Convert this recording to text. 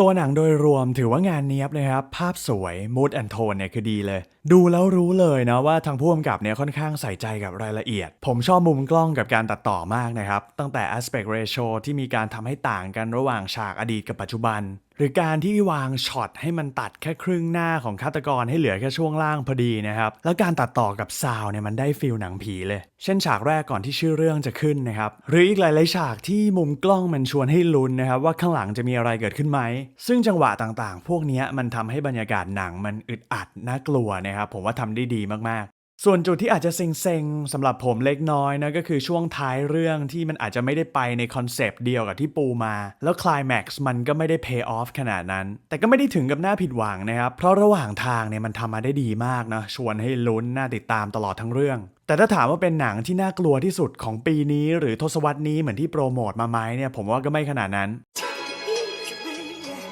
ตัวหนังโดยรวมถือว่างานเนี้ยบเลยครับ ภาพสวยมูดแอนโทนเนี่ยคือดีเลย ดูแล้วรู้เลยนะว่าทางผู้กำกับเนี่ยค่อนข้างใส่ใจกับรายละเอียด ผมชอบมุมกล้องกับการตัดต่อมากนะครับ ตั้งแต่ aspect ratio ที่มีการทำให้ต่างกันระหว่างฉากอดีตกับปัจจุบัน หรือการที่วางช็อตให้มันตัดแค่ครึ่งหน้าของฆาตกรให้เหลือแค่ช่วงล่างพอดีนะครับ แล้วการตัดต่อกับซาวด์เนี่ยมันได้ฟิลหนังผีเลย เช่นฉากแรกก่อนที่ชื่อเรื่องจะขึ้นนะครับ หรืออีกหลายๆฉากที่มุมกล้องมันชวนให้ลุ้นนะครับ ว่าข้างหลังจะมีอะไรเกิดขึ้นไหม ซึ่งจังหวะต่างๆ พวกนี้มันทำให้บรรยากาศหนังมันอึดอัดน่ากลัวนะครับ ผมว่าทำได้ดีมาก ส่วนจุดที่อาจจะเซ็งๆสำหรับผมเล็กน้อยนะก็คือช่วงท้ายเรื่องที่มันอาจจะไม่ได้ไปในคอนเซปต์เดียวกับที่ปูมา แล้วคลายแม็กซ์มันก็ไม่ได้ pay off ขนาดนั้น แต่ก็ไม่ได้ถึงกับน่าผิดหวังนะครับ เพราะระหว่างทางเนี่ยมันทำมาได้ดีมากนะชวนให้ลุ้นน่าติดตามตลอดทั้งเรื่อง แต่ถ้าถามว่าเป็นหนังที่น่ากลัวที่สุดของปีนี้ หรือทศวรรษนี้เหมือนที่โปรโมทมาไหมเนี่ยผมว่าก็ไม่ขนาดนั้น